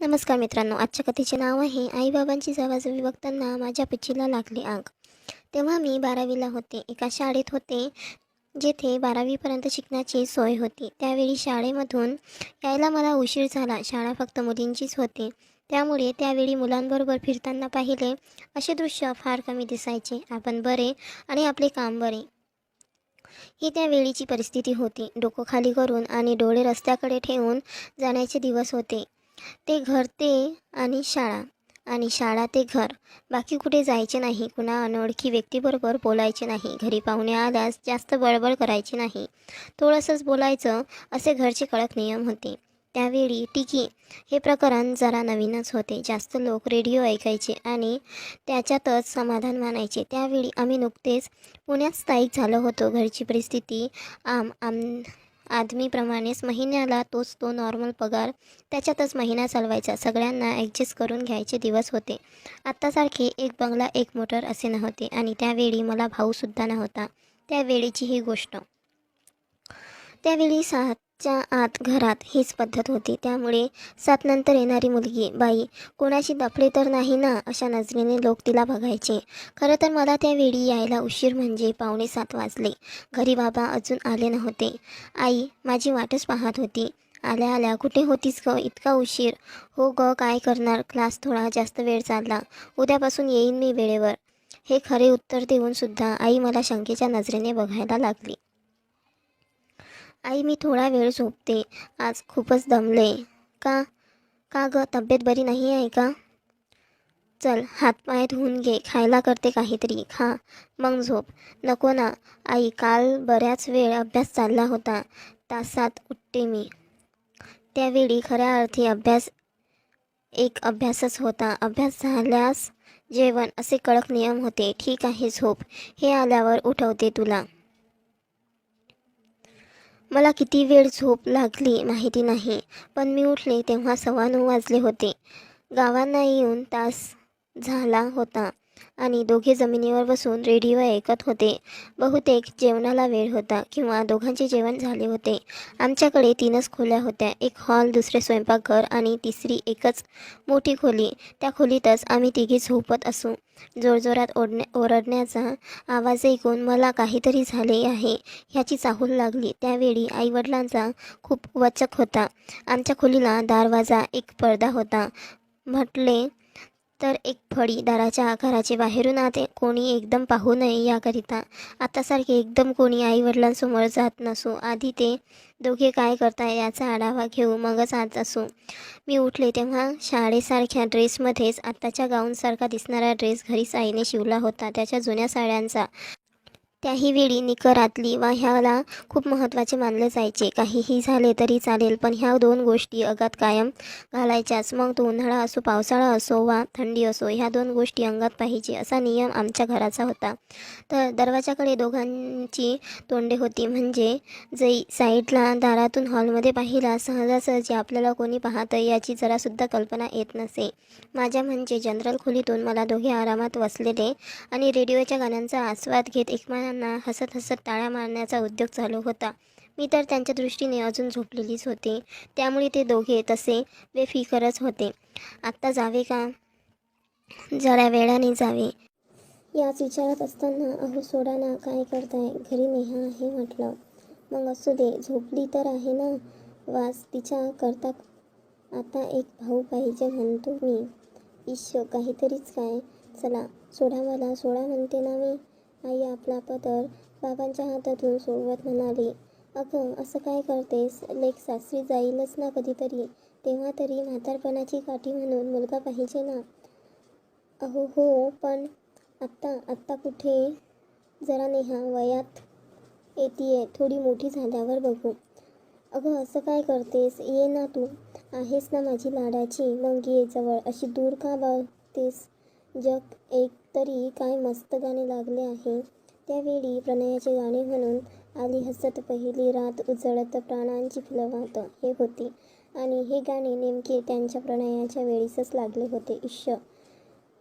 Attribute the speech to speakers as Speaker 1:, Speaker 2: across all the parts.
Speaker 1: नमस्कार मित्रांनो आजच्या कथेचे नाव आहे आईबाबांची जवाजवी बघताना माझ्या पिचीला लागली आग. तेव्हा मी बारावीला होते. एका शाळेत होते जेथे बारावीपर्यंत शिकण्याची सोय होती. त्यावेळी शाळेमधून यायला मला उशीर झाला. शाळा फक्त मुलींचीच होती. त्यामुळे त्यावेळी मुलांबरोबर फिरताना पाहिले असे दृश्य फार कमी दिसायचे. आपण बरे आणि आपले काम बरे. ही त्या वेळीची परिस्थिती होती. डोकं खाली करून आणि डोळे रस्त्याकडे ठेवून जाण्याचे दिवस होते. ते घर ते आणि शाळा. आणि शाळा ते घर. बाकी कुठे जायचे नाही. कुणा अनोळखी व्यक्तीबरोबर बोलायचे नाही. घरी पाहुणे आल्यास जास्त बळबळ करायची नाही. थोडंसंच बोलायचं असे घरचे कडक नियम होते. त्यावेळी टिकी हे प्रकरण जरा नवीनच होते. जास्त लोक रेडिओ ऐकायचे आणि त्याच्यातच समाधान मानायचे. त्यावेळी आम्ही नुकतेच पुण्यात स्थायिक झालो होतो. घरची परिस्थिती आम आम आदमीप्रमाणेच महिन्याला तोच तो नॉर्मल पगार त्याच्यातच महिना चालवायचा. सगळ्यांना ॲडजस्ट करून घ्यायचे दिवस होते. आत्तासारखे एक बंगला एक मोटर असे नव्हते आणि त्यावेळी मला भाऊसुद्धा नव्हता. त्यावेळीची ही गोष्ट. त्यावेळी सातच्या आत घरात हीच पद्धत होती. त्यामुळे सात नंतर येणारी मुलगी बाई कोणाची दफडे तर नाही ना? अशा नजरेने लोक तिला बघायचे. खरं तर मला त्यावेळी यायला उशीर म्हणजे पावणे सात वाजले. घरी बाबा अजून आले नव्हते. आई माझी वाटच पाहत होती. आल्या आल्या कुठे होतीस ग? इतका उशीर. हो ग काय करणार? क्लास थोडा जास्त वेळ चालला. उद्यापासून येईन मी वेळेवर. हे खरे उत्तर देऊन सुद्धा आई मला शंकेच्या नजरेने बघायला लागली. आई मी थोडा वेळ झोपते. आज खूपच दमले. का? का ग? तब्येत बरी नाही आहे का? चल हातपाय धुवून घे. खायला करते काहीतरी. खा. मग झोप. नको ना. आई काल बऱ्याच वेळ अभ्यास चालला होता. तासात उठते मी. त्यावेळी खऱ्या अर्थी अभ्यास एक अभ्यासच होता. अभ्यास झाल्यास जेवण असे कडक नियम होते. ठीक आहे झोप. हे आल्यावर उठवते तुला. मला किती वेळ झोप लागली माहिती नाही पण मी उठले तेव्हा सव्वा नऊ वाजले होते. गावांना येऊन तास झाला होता. आणि दोघे जमिनीवर बसून रेडिओ ऐकत होते. बहुतेक जेवणाला वेळ होता किंवा दोघांचे जेवण झाले होते. आमच्याकडे तीनच खोल्या होत्या. एक हॉल दुसरे स्वयंपाकघर आणि तिसरी एकच मोठी खोली. त्या खोलीतच आम्ही तिघी झोपत असू. जोरजोरात ओढण्या ओरडण्याचा आवाज ऐकून मला काहीतरी झाले आहे ह्याची चाहूल लागली. त्यावेळी आईवडिलांचा खूप वचक होता. आमच्या खोलीला दारवाजा एक पडदा होता. म्हटले तर एक फळी दाराच्या आकाराचे बाहेरून आते. कोणी एकदम पाहू नये याकरिता. आतासारखे एकदम कोणी आईवडिलांसमोर जात नसो. आधी ते दोघे काय करताय याचा आढावा घेऊ मगच आत असू. मी उठले तेव्हा शाळेसारख्या ड्रेसमध्येच आत्ताच्या गाऊनसारखा दिसणारा ड्रेस घरीच आईने शिवला होता. त्याच्या जुन्या साड्यांचा त्याही वेळी निकरातली वा ह्याला खूप महत्त्वाचे मानले जायचे. काहीही झाले तरी चालेल पण ह्या दोन गोष्टी अगात कायम घालायच्याच. मग तो उन्हाळा असो पावसाळा असो वा थंडी असो ह्या दोन गोष्टी अंगात पाहिजे असा नियम आमच्या घराचा होता. तर दरवाजाकडे दोघांची तोंडे होती. म्हणजे जै साईडला दारातून हॉलमध्ये पाहिला सहजासहजी आपल्याला कोणी पाहतं याची जरासुद्धा कल्पना येत नसे. माझ्या म्हणजे जनरल खोलीतून मला दोघे आरामात बसलेले आणि रेडिओच्या गाण्यांचा आस्वाद घेत एकमेकांना हसत हसत टाळ्या मारण्याचा उद्योग चालू होता. मी तर त्यांच्या दृष्टीने अजून झोपलेलीच होते. त्यामुळे ते दोघे तसे बेफिकरच होते. आत्ता जावे का? जरा वेळाने जावे. याच विचारात असताना अहो सोडा ना काय करताय? घरी नेहा आहे म्हटलं. मग असू दे झोपली तर आहे ना वास तिच्या करता आता एक भाऊ पाहिजे म्हणतो मी. ईश काहीतरीच काय? चला सोडा मला सोडा म्हणते ना मी. आई आपला पदर बाबांच्या हातातून सोडवत म्हणाली अगं असं काय करतेस? लेख सासरी जाईलच ना कधीतरी. तेव्हा तरी म्हातारपणाची काठी म्हणून मुलगा पाहिजे ना. अहो हो पण आत्ता आत्ता कुठे? जरा नेहा वयात येतीये थोडी मोठी झाल्यावर बघू. अगं असं काय करतेस? ये ना तू. आहेस ना माझी लाडाची. मग ये जवळ. अशी दूर का बघतेस जग एक तरी काय मस्त गाणे लागले आहे. त्यावेळी प्रणयाचे गाणे म्हणून आली हसत पहिली रात उजळत प्राणांची फुलवात हे होती. आणि हे गाणे नेमके त्यांच्या प्रणयाच्या वेळीसच लागले होते. इश्य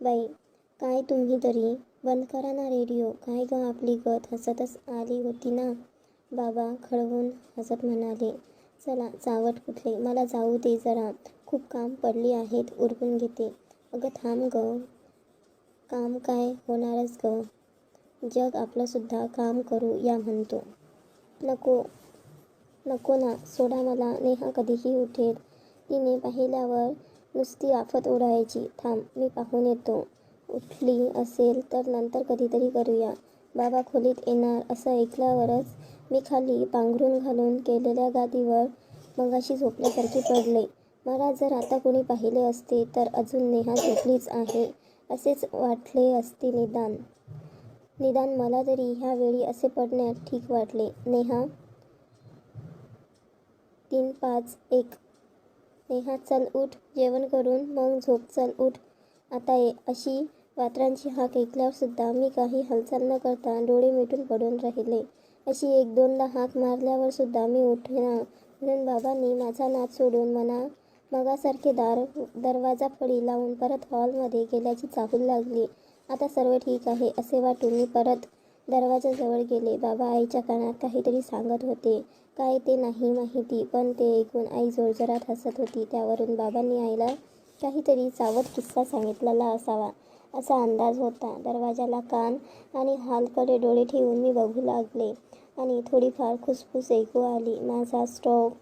Speaker 1: बाई काय तुम्ही तरी? बंद करा ना रेडिओ काय ग आपली गत? हसतच आली होती ना? बाबा खळवून हसत म्हणाले चला चावट कुठले? मला जाऊ दे जरा. खूप खूप काम पडली आहेत उरकून घेते. अगं थांब ग. काम काय होणारच ग. जग आपलंसुद्धा काम करू या म्हणतो. नको नको ना सोडा मला नेहा कधीही उठेल. तिने पाहिल्यावर नुसती आफत ओढायची. थांब मी पाहून येतो. उठली असेल तर नंतर कधीतरी करूया. बाबा खोलीत येणार असं ऐकल्यावरच मी खाली पांघरून घालून केलेल्या गादीवर मगाशी झोपल्यासारखे पडले. मला जर आता कोणी पाहिले असते तर अजून नेहा झोपलीच आहे. असेच वाटले असते निदान. निदान मला तरी ह्या वेळी असे पडण्यात ठीक वाटले. नेहा तीन पाच एक. नेहा चल उठ. जेवण करून मग झोप. चल उठ. आता ये. अशी वात्रांची हाक ऐकल्यावरसुद्धा मी काही हालचाल न करता डोळे मिटून पडून राहिले. अशी एक दोनदा हाक मारल्यावरसुद्धा मी उठेना. म्हणून बाबांनी माझा नाच सोडून मना मगासारखे दार दरवाजा फळी लावून परत हॉलमध्ये गेल्याची चाहूल लागली. आता सर्व ठीक आहे असे वाटून मी परत दरवाजाजवळ गेले. बाबा आईच्या कानात काहीतरी सांगत होते. काय ते नाही माहिती पण ते ऐकून आई जोरजोरात हसत होती. त्यावरून बाबांनी आईला काहीतरी सावध किस्सा सांगितलेला असावा असा अंदाज होता. दरवाजाला कान आणि हालकडे डोळे ठेवून मी बघू लागले आणि थोडीफार खुसफुस ऐकू आली. माझा स्टॉक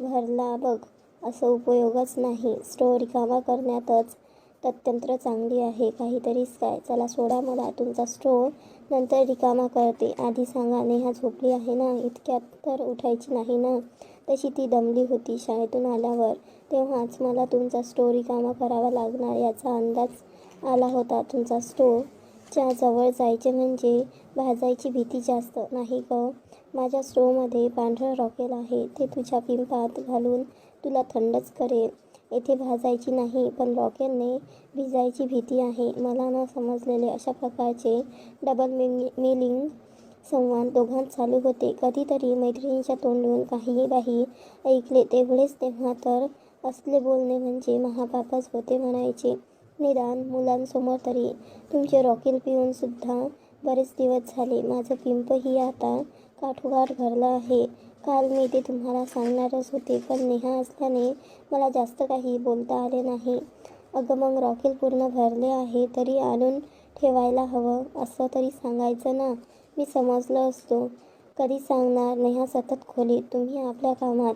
Speaker 1: भरला. बघ असं उपयोगच नाही. स्टोव रिकामा करण्यातच तत्यंत्र चांगली आहे. काहीतरीच काय? चला सोडा मला तुमचा स्टोव नंतर रिकामा करते. आधी सांगा नेहा झोपली आहे ना? इतक्यात तर उठायची नाही ना? तशी ती दमली होती शाळेतून आल्यावर. तेव्हाच मला तुमचा स्टोव रिकामा करावा लागणार याचा अंदाज आला होता. तुमचा स्टोवच्या जवळ जायचे म्हणजे भाजायची भीती जास्त नाही ग. माझ्या स्टोवमध्ये पांढरं रॉकेल आहे. ते तुझ्या पिंपात घालून तुला थंडच करेल. येथे भाजायची नाही पण रॉकेलने भिजायची भीती आहे. मला न समजलेले अशा प्रकारचे डबल मिनि मिलिंग संवाद दोघांत चालू होते. कधीतरी मैत्रिणीच्या तोंडून काहीही काही ऐकले तेवढेच तेव्हा तर असले बोलणे म्हणजे महापापच होते म्हणायचे. निदान मुलांसमोर तरी तुमचे रॉकेल पिऊनसुद्धा बरेच दिवस झाले. माझं पिंपही आता काठोकाठ भरलं आहे. काल मी ते तुम्हाला सांगणारच होते पण नेहा असल्याने मला जास्त काही बोलता आले नाही. अगं मग रॉकेल पूर्ण भरले आहे तरी आणून ठेवायला हवं असं तरी सांगायचं ना? मी समजलं असतो. कधी सांगणार? नेहा सतत खोलीत. तुम्ही आपल्या कामात.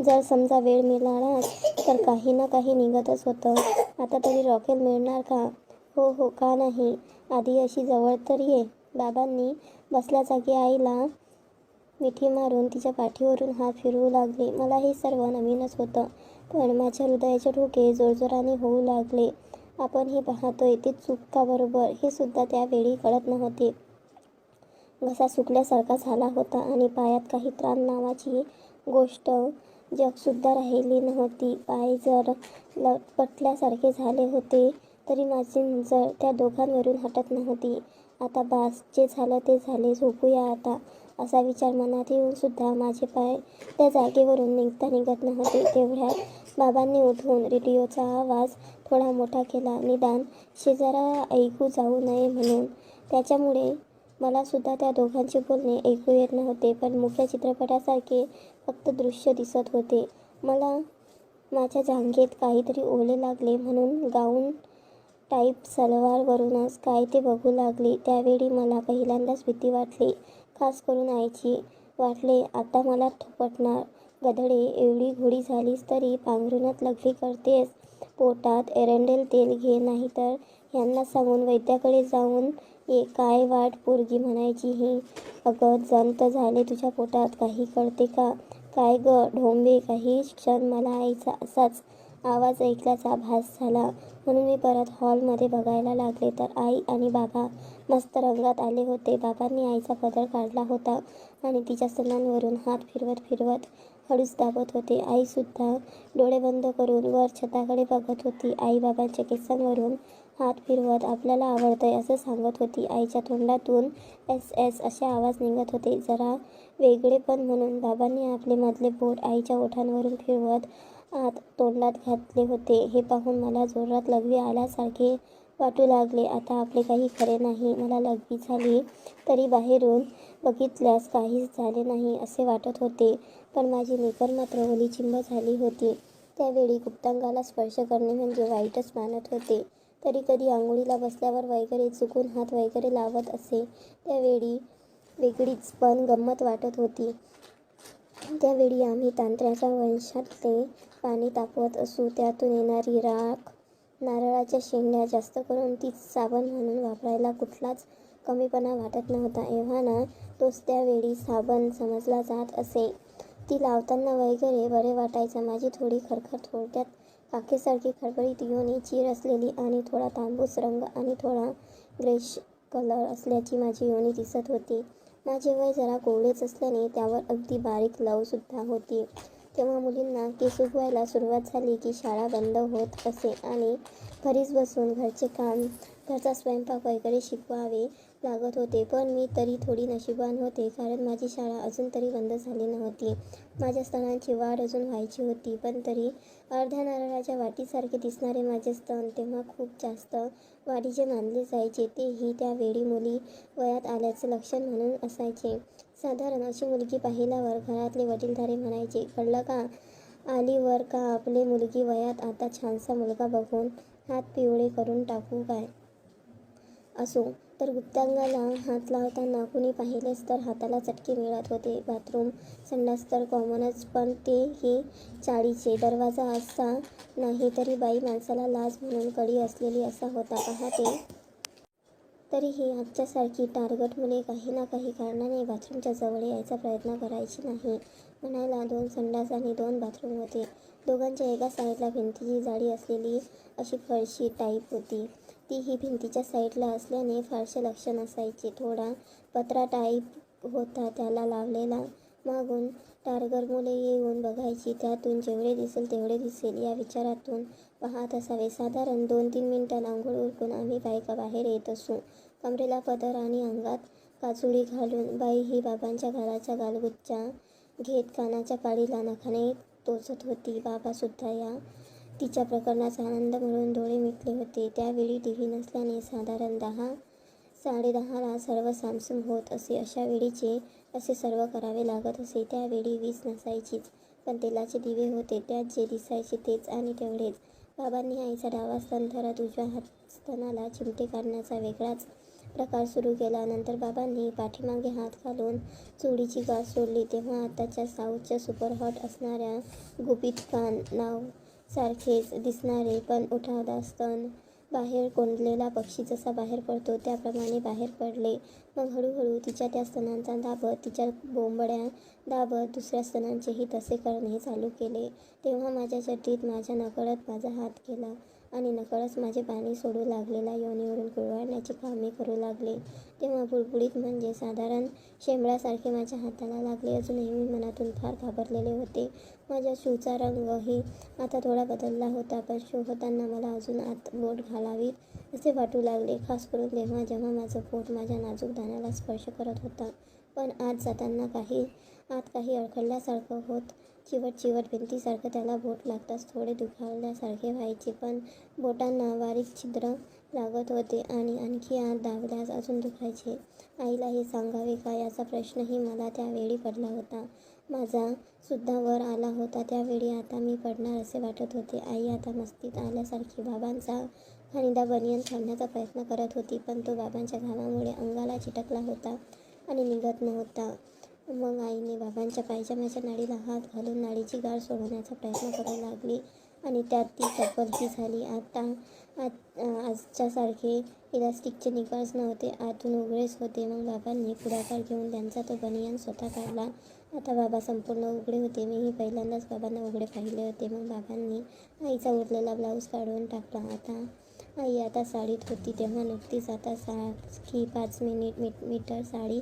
Speaker 1: जर समजा वेळ मिळाला तर काही ना काही निघतच होतं. आता तरी रॉकेल मिळणार का? हो हो का नाही? आधी अशी जवळ तर ये. बाबांनी बसल्या जागी आईला मिठी मारून तिच्या पाठीवरून हात फिरवू लागले. मला हे सर्व नवीनच होतं पण माझ्या हृदयाचे ठोके जोरजोराने होऊ लागले. आपण हे पाहतोय ते चूक का बरोबर? हे सुद्धा त्यावेळी कळत नव्हते. घसा सुकल्यासारखा झाला होता आणि पायात काही त्राण नावाची गोष्ट जगसुद्धा राहिली नव्हती. पाय जर लटपटल्यासारखे झाले होते तरी माझी नजर त्या दोघांवरून हटत नव्हती. आता बास जे झालं ते झाले झोपूया आता. असा विचार मनात येऊन सुद्धा माझे पाय त्या जागेवरून निघता निघत नव्हते. तेवढ्यात बाबांनी उठून रेडिओचा आवाज थोडा मोठा केला. निदान शेजारा ऐकू जाऊ नये म्हणून. त्याच्यामुळे मला सुद्धा त्या दोघांचे बोलणे ऐकू येत नव्हते पण मुख्य चित्रपटासारखे फक्त दृश्य दिसत होते. मला माझ्या जांघेत काहीतरी ओले लागले म्हणून गाऊन टाईप सलवारवरूनच काय ते बघू लागले. त्यावेळी मला पहिल्यांदाच भीती वाटली. खास करून आईची वाटले आता मला थोपटणार. गधडे एवढी घोडी झालीस तरी पांघरुणात लघवी करतेस. पोटात एरंडेल तेल घे नाही तर यांना सांगून वैद्याकडे जाऊन ये. काय वाट पोरगी म्हणायची ही? अगं जंत झाले तुझ्या पोटात. काही कळते का? काय ग? ढोंबे? काही क्षण मला आईचा असाच आवाज ऐकल्याचा भास झाला. म्हणून मी परत हॉलमध्ये बघायला लागले तर आई आणि बाबा मस्त रंगात आले होते. बाबांनी आईचा पदर काढला होता आणि तिच्या स्तनांवरून हात फिरवत फिरवत हळूच दाबत होते. आईसुद्धा डोळे बंद करून वर छताकडे बघत होती. आई बाबांच्या केसांवरून हात फिरवत आपल्याला आवडतंय असं सांगत होती. आईच्या तोंडातून एस एस असे आवाज निघत होते. जरा वेगळे पण म्हणून बाबांनी आपले मधले बोट आईच्या ओठांवरून फिरवत आत तोंडात घातले होते. हे पाहून मला जोरात लघवी आल्यासारखे वाटू लागले. आता आपले काही खरे नाही. मला लघवी झाली तरी बाहेरून बघितल्यास काहीच झाले नाही असे वाटत होते. पण माझी निकर मात्र ओलीचिंब झाली होती. त्यावेळी गुप्तांगाला स्पर्श करणे म्हणजे वाईटच मानत होते. तरी कधी आंघोळीला बसल्यावर वगैरे चुकून हात वगैरे लावत असे. त्यावेळी वेगळीच पण गंमत वाटत होती. त्यावेळी आम्ही तांत्र्याच्या वंशातले पाणी तापवत असू त्यातून येणारी राख नारळाच्या शेंड्या जास्त करून तीच साबण म्हणून वापरायला कुठलाच कमीपणा वाटत नव्हता. एव्हाना तोच त्यावेळी साबण समजला जात असे. ती लावताना वगैरे बरे वाटायचं. माझी थोडी खरखर थोडक्यात काखेसारखी खडबडीत योनी चीर असलेली आणि थोडा तांबूस रंग आणि थोडा ग्रेश कलर असल्याची माझी योनी दिसत होती. माझे वय जरा कोवळेच असल्याने त्यावर अगदी बारीक लवसुद्धा होती. तेव्हा मुलींना केस उगवायला सुरुवात झाली की शाळा बंद होत असे आणि घरीच बसून घरचे काम घरचा स्वयंपाक वगैरे शिकवावे लागत होते. पण मी तरी थोडी नशिबान होते कारण माझी शाळा अजून तरी बंद झाली नव्हती. माझ्या स्तनांची वाढ अजून व्हायची होती पण तरी अर्ध्या नारळाच्या वाटीसारखे दिसणारे माझे स्तन तेव्हा खूप जास्त वाढीचे मानले जायचे. तेही त्यावेळी मुली वयात आल्याचे लक्षण म्हणून असायचे. साधारण अशी मुलगी पाहिल्यावर घरातले वडीलधारे म्हणायचे कळलं का? आलीवर का आपली मुलगी वयात? आता छानसा मुलगा बघून हात पिवळे करून टाकू काय? असो तर गुप्तांगाला हात लावताना कुणी पाहिलेच तर हाताला चटके मिळत होते. बाथरूम संडास तर कॉमनच पण तेही चाळीचे. दरवाजा असा नाही तरी बाई माणसाला लाज म्हणून कडी असलेली असा होता. पहाटे तरीही आजच्यासारखी टार्गट मुले काही ना काही कारणाने बाथरूमच्या जवळ यायचा प्रयत्न करायची नाही म्हणायला दोन संडास आणि दोन बाथरूम होते. दोघांच्या एका साईडला भिंतीची जाडी असलेली अशी फरशी टाईप होती. ती ही भिंतीच्या साईडला असल्याने फारसे लक्ष नसायचे. थोडा पत्रा टाईप होता त्याला लावलेला. मागून टारगर मुले येऊन बघायची. त्यातून जेवढे दिसेल तेवढे दिसेल. या विचारातून पाहत असावे. साधारण दोन तीन मिनिटात आंघोळ उरकून आम्ही बायका बाहेर येत असू. कमरेला पदर आणि अंगात काचुडी घालून बाई ही बाबांच्या घराच्या गालगुच्च्या घेत कानाच्या पाळीला नखाने टोचत होती. बाबासुद्धा या तिच्या प्रकरणाचा आनंद म्हणून डोळे मिटले होते. त्यावेळी टी व्ही नसल्याने साधारण दहा साडेदहाला सर्व सामसूम होत असे. अशा वेळीचे असे सर्व करावे लागत असे. त्यावेळी वीज नसायचीच पण तेलाचे दिवे होते. त्यात जे दिसायचे तेच आणि तेवढेच. बाबांनी आईचा डावा स्तन धरत उजव्या हात स्तनाला चिमटे काढण्याचा वेगळाच प्रकार सुरू केला. नंतर बाबांनी पाठीमागे हात घालून चुडीची गाठ सोडली. तेव्हा आताच्या साऊथच्या सुपरहॉट असणाऱ्या गुपित कान नाव सारखेच दिसणारे पण उठावदार स्तन बाहेर कोंडलेला पक्षी जसा बाहेर पडतो त्याप्रमाणे बाहेर पडले. मग हळूहळू तिच्या त्या स्तनांचा दाबत तिच्या बोंबड्या दाबत दुसऱ्या स्तनांचेही तसे करणे चालू केले. तेव्हा माझ्या चड्डीत माझ्या नकळत माझा हात केला आणि नकळच माझे पाणी सोडू लागलेला योनीवरून कुळवाळण्याची कामे करू लागले. तेव्हा बुडबुडीत म्हणजे साधारण शेंबळासारखे माझ्या हाताला लागले अजूनही मी मनातून फार घाबरलेले होते. माझ्या शूचा रंगही आता थोडा बदलला होता पण शू होताना मला अजून आत बोट घालावी असे वाटू लागले. खास करून तेव्हा जेव्हा माझं पोट माझ्या नाजूक दाण्याला स्पर्श करत होता. पण आत जाताना काही आत काही अडखळल्यासारखं होत चिवट चिवट भिंतीसारखं त्याला बोट लागताच थोडे दुखावल्यासारखे व्हायचे पण बोटांना बारीक छिद्र लागत होते आणि आणखी आत दाबल्यास अजून दुखायचे. आईला हे सांगावे का याचा प्रश्नही मला त्यावेळी पडला होता. माझा सुद्धा वर आला होता त्यावेळी आता मी पडणार असे वाटत होते. आई आता मस्तीत आल्यासारखी बाबांचा खानिदा बनियन काढण्याचा प्रयत्न करत होती पण तो बाबांच्या घामामुळे अंगाला चिटकला होता आणि निघत नव्हता. मग आईने बाबांच्या पायजमाच्या नाडीला हात घालून नाडीची गाळ सोडवण्याचा प्रयत्न करू लागली आणि त्यात ती सफलही झाली. आता आत आजच्यासारखे इलास्टिकचे निकल्स नव्हते आतून उघडेच होते. मग बाबांनी पुढाकार घेऊन त्यांचा तो बनियान स्वतः काढला. आता बाबा संपूर्ण उघडे होते. मीही पहिल्यांदाच बाबांना उघडे पाहिले होते. मग बाबांनी आईचा उरलेला ब्लाऊज काढून टाकला. आता आई आता साडीत होती. तेव्हा नुकतीच आता सारखी पाच मिनिट मीट मीटर साडी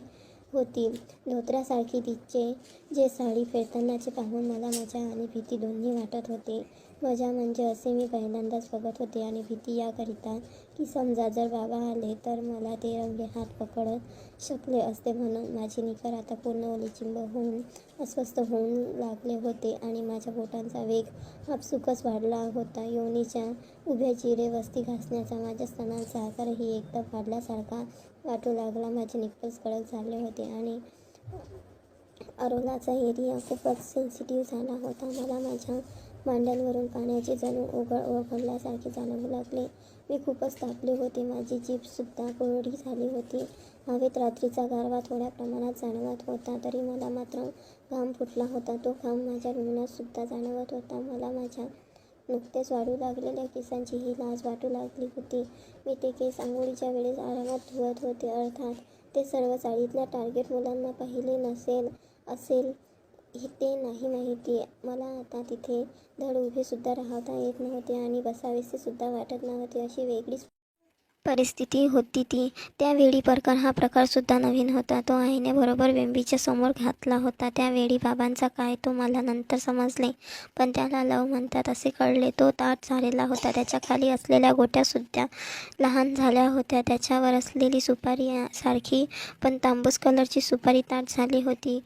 Speaker 1: होती. धोत्रासारखी तिचे जे साडी फिरतानाचे पाहून मला मजा आणि भीती दोन्ही वाटत होते. मजा म्हणजे असे मी पहिल्यांदाच बघत होते आणि भीती याकरिता की समजा जर बाबा आले तर मला ते रंगे हात पकडत शकले असते म्हणून माझी निकर आता पूर्ण ओलीचिंब होऊन अस्वस्थ होऊन लागले होते आणि माझ्या बोटांचा वेग आपसुकच वाढला होता. योनीच्या उभ्या चिरे वस्ती घासण्याचा माझ्या स्तनांचा आकारही एकदम वाढल्यासारखा वाटू लागला माझे निकल्स कडक झाले होते आणि अरोलाचा एरिया खूपच सेन्सिटिव्ह झाला होता. मला माझ्या मांड्यांवरून पाण्याची जणू ओघळ ओघळल्यासारखे जाणवू लागले. मी खूपच तापले होते. माझी जीभसुद्धा कोरडी झाली होती. हवेत रात्रीचा गारवा थोड्या प्रमाणात जाणवत होता तरी मला मात्र घाम फुटला होता. तो घाम माझ्या रुग्णातसुद्धा जाणवत होता. मला माझ्या नुकतेच वाढू लागलेल्या केसांची ही लाज वाटू लागली होती. मी ते केस आंघोळीच्या वेळेस आरामात धुवत होते. अर्थात ते सर्व चाळीतल्या टार्गेट मुलांना पाहिले नसेल असेल हे ते नाही माहिती. मला आता तिथे धड उभेसुद्धा राहता येत नव्हते आणि बसावेसेसुद्धा वाटत नव्हते. अशी वेगळीच परिस्थिती होती ती. त्यावेळी प्रकार हा प्रकारसुद्धा नवीन होता. तो आईने बरोबर बेंबीच्या समोर घातला होता. त्यावेळी बाबांचा काय तो मला नंतर समजले. पण त्याला लव म्हणतात असे कळले. तो ताट झालेला होता. त्याच्याखाली असलेल्या गोट्यासुद्धा लहान झाल्या होत्या. त्याच्यावर असलेली सुपारी सारखी पण तांबूस कलरची सुपारी ताट झाली होती.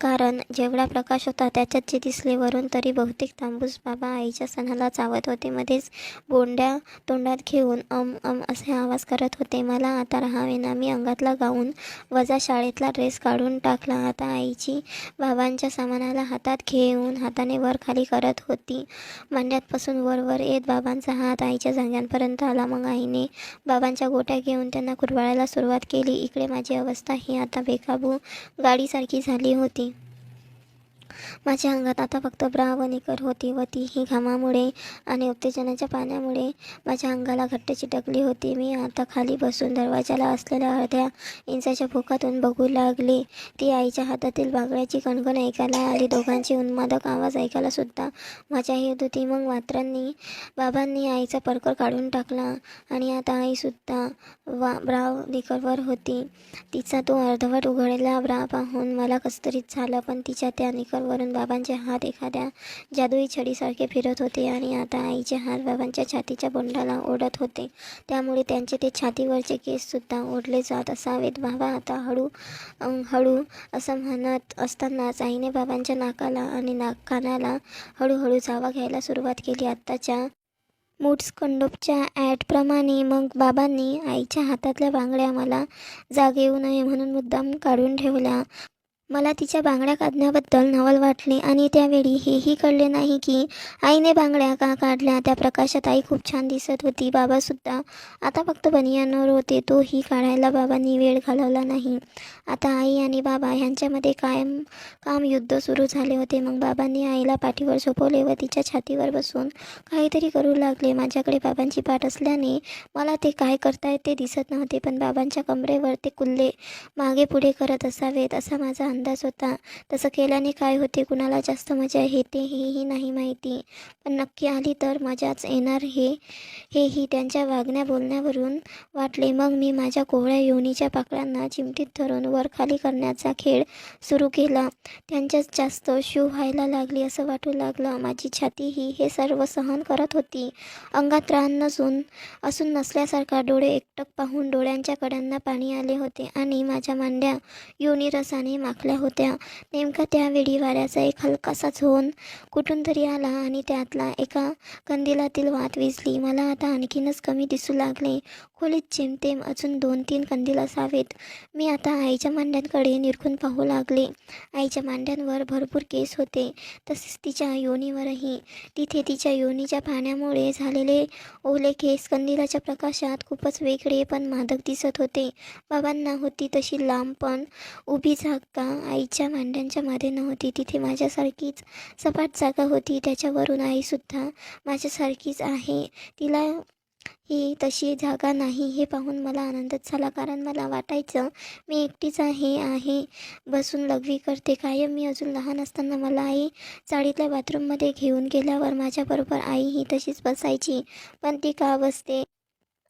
Speaker 1: कारण जेवढा प्रकाश होता त्याच्यात जे दिसले. वरून तरी बहुतेक तांबूस बाबा आईच्या सणाला चावत होते. मध्येच बोंड्या तोंडात घेऊन अम अम असे आवाज करत होते. मला आता राहावेना मी अंगातला गाऊन वजा शाळेतला ड्रेस काढून टाकला. आता आईची बाबांच्या सामानाला हातात घेऊन हाताने वर खाली करत होती. मांड्यातपासून वर वर येत बाबांचा हात आईच्या जांघ्यांपर्यंत आला. मग आईने बाबांच्या गोट्या घेऊन त्यांना कुरवाळायला सुरुवात केली. इकडे माझी अवस्था ही आता बेकाबू गाडीसारखी झाली होती. माझ्या अंगात आता फक्त ब्रा व निकर होती व तीही घामामुळे आणि उत्तेजनाच्या पाण्यामुळे माझ्या अंगाला घट्ट चिटकली होती. मी आता खाली बसून दरवाजाला असलेल्या अर्ध्या इंचाच्या भोकातून बघू लागली. ती आईच्या हातातील बागड्याची कणकण ऐकायला आली. दोघांची उन्मादक आवाज ऐकायला सुद्धा मजा येत होती मग मात्रांनी बाबांनी आईचा परकर काढून टाकला आणि आता आईसुद्धा वा ब्राव निकरवर होती. तिचा तो अर्धवट उघडलेला ब्रा पाहून मला कसतरीत झालं पण तिच्या त्या वरून बाबांचे हात एखाद्या जादुई छडीसारखे फिरत होते आणि आता आईचे हात बाबांच्या छातीच्या बोंडाला ओढत होते. त्यामुळे त्यांचे ते छातीवरचे केससुद्धा ओढले जात असावेत. बाबा आता हळू हळू असं म्हणत असतानाच आईने बाबांच्या नाकाला आणि नाक कानाला हळूहळू जावा घ्यायला सुरुवात केली. आत्ताच्या मूड्स कंडोपच्या ॲडप्रमाणे मग बाबांनी आईच्या हातातल्या बांगड्या मला जाग येऊ नये म्हणून मुद्दाम काढून ठेवल्या. मला तिच्या बांगड्या काढण्याबद्दल नवल वाटले आणि त्यावेळी हेही कळले नाही की आईने बांगड्या का काढल्या. त्या प्रकाशात आई खूप छान दिसत होती. बाबासुद्धा आता फक्त बनियानवर होते. तोही काढायला बाबांनी वेळ घालवला नाही. आता आई आणि बाबा ह्यांच्यामध्ये कायम काम युद्ध सुरू झाले होते. मग बाबांनी आईला पाठीवर झोपवले व तिच्या छातीवर बसून काहीतरी करू लागले. माझ्याकडे बाबांची पाठ असल्याने मला ते काय करतायत ते दिसत नव्हते पण बाबांच्या कमरेवर ते कुल्ले मागे पुढे करत असावेत असा माझा अंदाज होता. तसं केल्याने काय होते? कुणाला जास्त मजा येते हेही नाही माहिती. पण नक्की आली तर मजाच येणार हे हेही त्यांच्या वागण्या बोलण्यावरून वाटले. मग मी माझ्या कोवळ्या योनीच्या पाकळ्यांना चिमटीत धरून वर खाली करण्याचा खेळ सुरू केला. त्यांच्यात जास्त शू व्हायला लागली असं वाटू लागलं. माझी छाती ही हे सर्व सहन करत होती. अंगात रान नसून असून नसल्यासारखा डोळे एकटक पाहून डोळ्यांच्या कड्यांना पाणी आले होते आणि माझ्या मांड्या योनी रसाने माखल्या होत्या. नेमका त्या त्यावेळी वाऱ्याचा एक हलकासा झोन कुठून तरी आला आणि त्यातला एका कंदिलातील वात विजली. मला आता आणखीनच कमी दिसू लागले. खोलीत जेमतेम अजून दोन तीन कंदील असावेत. मी आता आईच्या मांड्यांकडे निरखून पाहू लागले. आईच्या मांड्यांवर भरपूर केस होते. तसेच तिच्या योनीवरही. तिथे तिच्या योनीच्या पाण्यामुळे झालेले ओले केस कंदिलाच्या प्रकाशात खूपच वेगळे पण मादक दिसत होते. बाबांना होती तशी लांब पण उभी झाका आईच्या मांड्यांच्या मध्ये नव्हती. तिथे माझ्यासारखीच सपाट जागा होती. त्याच्यावरून आईसुद्धा माझ्यासारखीच आहे. तिला ही तशी जागा नाही. हे पाहून मला आनंदच झाला. कारण मला वाटायचं मी एकटीच आहे आहे बसून लघवी करते. कायम मी अजून लहान असताना मला आई चाळीतल्या बाथरूममध्ये घेऊन गेल्यावर माझ्याबरोबर आई ही तशीच बसायची. पण ती का बसते?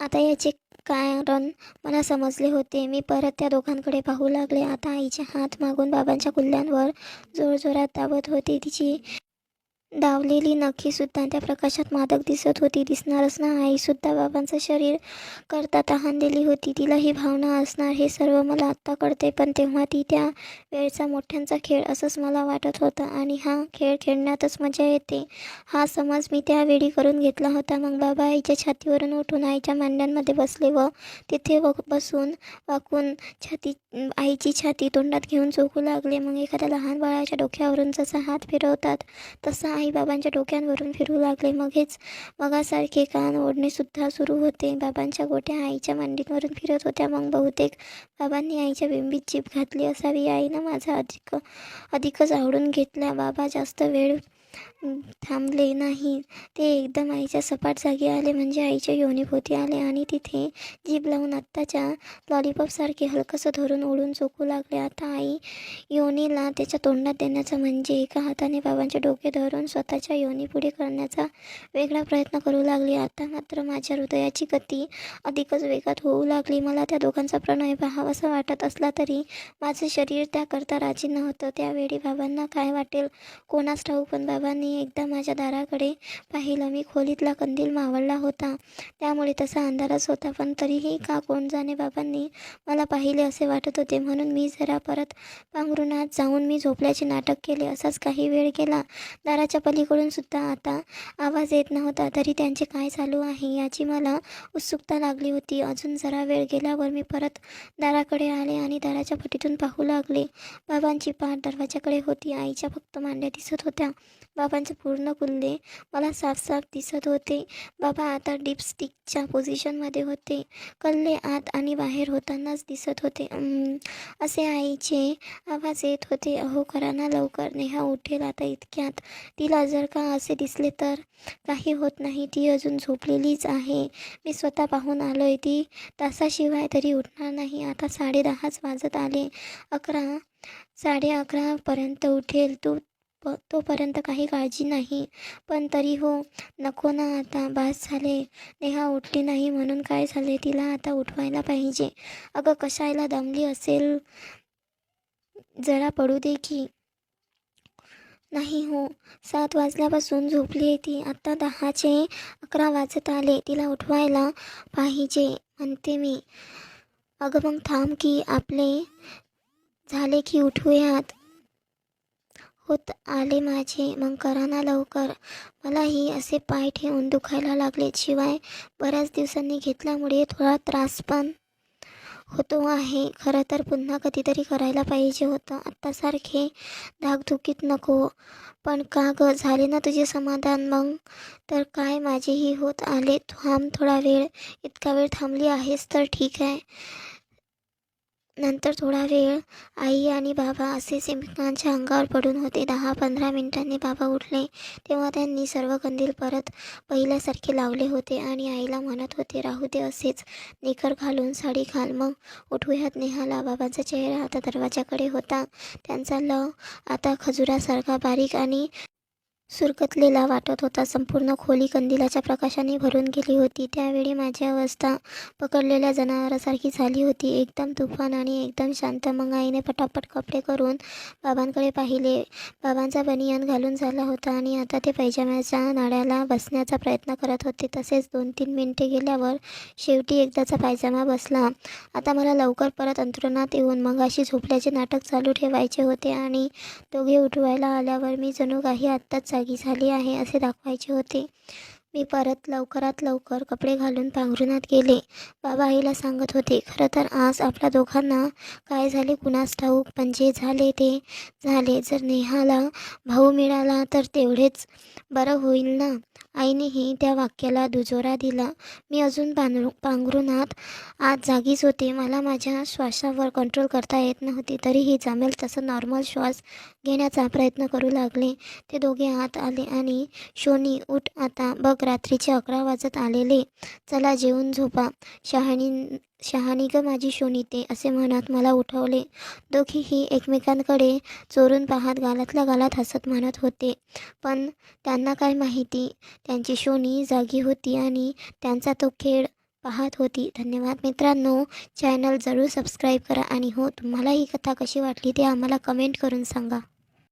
Speaker 1: आता याचे कारण मला समजले होते. मी परत त्या दोघांकडे पाहू लागले. आता आईचे हात मागून बाबांच्या कुल्ल्यांवर जोरजोरात दाबत होती. तिची डावलेली नखीसुद्धा त्या प्रकाशात मादक दिसत होती. दिसणारच ना आईसुद्धा बाबांचं शरीर करता तहान दिली होती. तिला ही भावना असणार हे सर्व मला आत्ता कळते पण तेव्हा ती त्या वेळचा मोठ्यांचा खेळ असंच मला वाटत होतं. आणि हा खेळ खेळण्यातच मजा येते. हा समज मी त्यावेळी करून घेतला होता. मग बाबा आईच्या छातीवरून उठून आईच्या मांड्यांमध्ये बसले व तिथे व बसून वाकून छाती आईची छाती तोंडात घेऊन चोखू लागले. मग एखाद्या लहान बाळाच्या डोक्यावरून जसा हात फिरवतात तसा आई बाबांच्या डोक्यांवरून फिरू लागले. मगेच मगासारखे कान ओढणेसुद्धा सुरू होते. बाबांच्या गोट्या आईच्या मांडींवरून फिरत होत्या. मग बहुतेक बाबांनी आईच्या बिंबीत जीभ घातली असावी. आईनं माझा अधिक अधिकच आवडून घेतल्या बाबा जास्त वेळ थांबले नाही. ते एकदम आईच्या सपाट जागी आले म्हणजे आईच्या योनीभोवती आले आणि तिथे जीभ लावून आत्ताच्या लॉलीपॉपसारखे हलकंसं धरून ओढून चोकू लागले. आता आई योनीला त्याच्या तोंडात देण्याचा म्हणजे एका हाताने बाबांचे डोके धरून स्वतःच्या योनी पुढे करण्याचा वेगळा प्रयत्न करू लागली. आता मात्र माझ्या हृदयाची गती अधिकच वेगात होऊ लागली. मला त्या दोघांचा प्रणय पाहावासा वाटत असला तरी माझं शरीर त्याकरता राजी नव्हतं. त्यावेळी बाबांना काय वाटेल कोणास ठाऊक पण बाबांनी एकदा माझ्या दाराकडे पाहिलं मी खोलीतला कंदील मावळला होता. त्यामुळे तसा अंधारच होता पण तरीही का कोण जाणे बाबांनी मला पाहिले असे वाटत होते. म्हणून मी जरा परत पांघरुणात जाऊन मी झोपल्याचे नाटक केले. असाच काही वेळ गेला. दाराच्या पलीकडून सुद्धा आता आवाज येत नव्हता. तरी त्यांचे काय चालू आहे याची मला उत्सुकता लागली होती. अजून जरा वेळ गेल्यावर मी परत दाराकडे आले आणि दाराच्या फटीतून पाहू लागले. बाबांची पाठ दरवाजाकडे होती. आईच्या फक्त मांड्या दिसत होत्या. बाबांचे पूर्ण कुल्ले मला साफ साफ दिसत होते. बाबा आता डिपस्टिकच्या पोझिशनमध्ये होते. कल्ले आत आणि बाहेर होतानाच दिसत होते. असे आईचे आवाज येत होते. अहो करा ना लवकर. नेहा उठेल आता इतक्यात. तिला जर का असे दिसले तर काही होत नाही. ती अजून झोपलेलीच आहे. मी स्वतः पाहून आलोय. ती तासाशिवाय तरी उठणार नाही. आता साडे दहाच वाजत आले. अकरा साडे अकरापर्यंत उठेल. तू प तोपर्यंत काही काळजी नाही. पण तरी हो नको ना आता बास झाले. नेहा उठली नाही म्हणून काय झाले तिला आता उठवायला पाहिजे. अगं कशायला दमली असेल? जरा पडू दे की. नाही हो सात वाजल्यापासून झोपली आहे ती. आत्ता दहाचे अकरा वाजत आले. तिला उठवायला पाहिजे म्हणते मी. अगं मग थांब की. आपले झाले की उठूयात. आले माझे. मग करा ना लवकर. मलाही असे पाय ठेवून दुखायला लागले. शिवाय बऱ्याच दिवसांनी घेतल्यामुळे थोडा त्रास पण होतो आहे. खरं तर पुन्हा कधीतरी करायला पाहिजे होतं. आत्तासारखे धाकधुकीत नको. पण का ग? झाले ना तुझे समाधान? मग तर काय माझेही होत आले? थांब थोडा वेळ. इतका वेळ थांबली आहेस तर ठीक आहे. नंतर थोडा वेळ आई आणि बाबा असेच एकमेकांच्या अंगावर पडून होते. दहा पंधरा मिनिटांनी बाबा उठले. तेव्हा त्यांनी सर्व कंदील परत पहिल्यासारखे लावले होते आणि आईला म्हणत होते राहू दे असेच निकर घालून साडी घाल. मग उठूयात. नेहाला बाबांचा चेहरा आता दरवाजाकडे होता. त्यांचा ल आता खजुरासारखा बारीक आणि सुरकतलेला वाटत होता. संपूर्ण खोली कंदिलाच्या प्रकाशाने भरून गेली होती. त्यावेळी माझी अवस्था पकडलेल्या जनावरासारखी झाली होती. एकदम तुफान आणि एकदम शांत. मग आईने पटापट कपडे करून बाबांकडे पाहिले. बाबांचा बनियान घालून झाला होता आणि आता ते पैजाम्याच्या नाड्याला बसण्याचा प्रयत्न करत होते. तसेच दोन तीन मिनटे गेल्यावर शेवटी एकदाचा पायजामा बसला. आता मला लवकर परत अंतरुणात येऊन मगाशी झोपल्याचे नाटक चालू ठेवायचे होते आणि दोघे उठवायला आल्यावर मी जणू काही आत्ताच जागी झाली आहे असे दाखवायचे होते. मी परत लवकरात लवकर कपडे घालून पांघरुणात गेले. बाबा आईला सांगत होते खरं तर आज आपल्या दोघांना काय झाले? कुणास ठाऊक? पण जे झाले ते झाले. जर नेहाला भाऊ मिळाला तर तेवढेच बरं होईल ना? आईनेही त्या वाक्याला दुजोरा दिला. मी अजून पांघरू पांघरुणात आत जागीच होते. मला माझ्या श्वासावर कंट्रोल करता येत नव्हती. तरीही जमेल तसं नॉर्मल श्वास घेण्याचा प्रयत्न करू लागले. ते दोघे आत आले आणि शोनी उठ आता. बघ रात्रीचे अकरा वाजत आलेले. चला जेवून झोपा. शहाणी शहाणी ग माझी शोनी ते असे म्हणत मला उठवले. दोघीही एकमेकांकडे चोरून पाहत गालातल्या गालात हसत म्हणत होते. पण त्यांना काय माहिती? त्यांची शोनी जागी होती आणि त्यांचा तो खेळ पाहत होती. धन्यवाद मित्रांनो. चॅनल जरूर सबस्क्राईब करा आणि हो तुम्हाला ही कथा कशी वाटली ते आम्हाला कमेंट करून सांगा.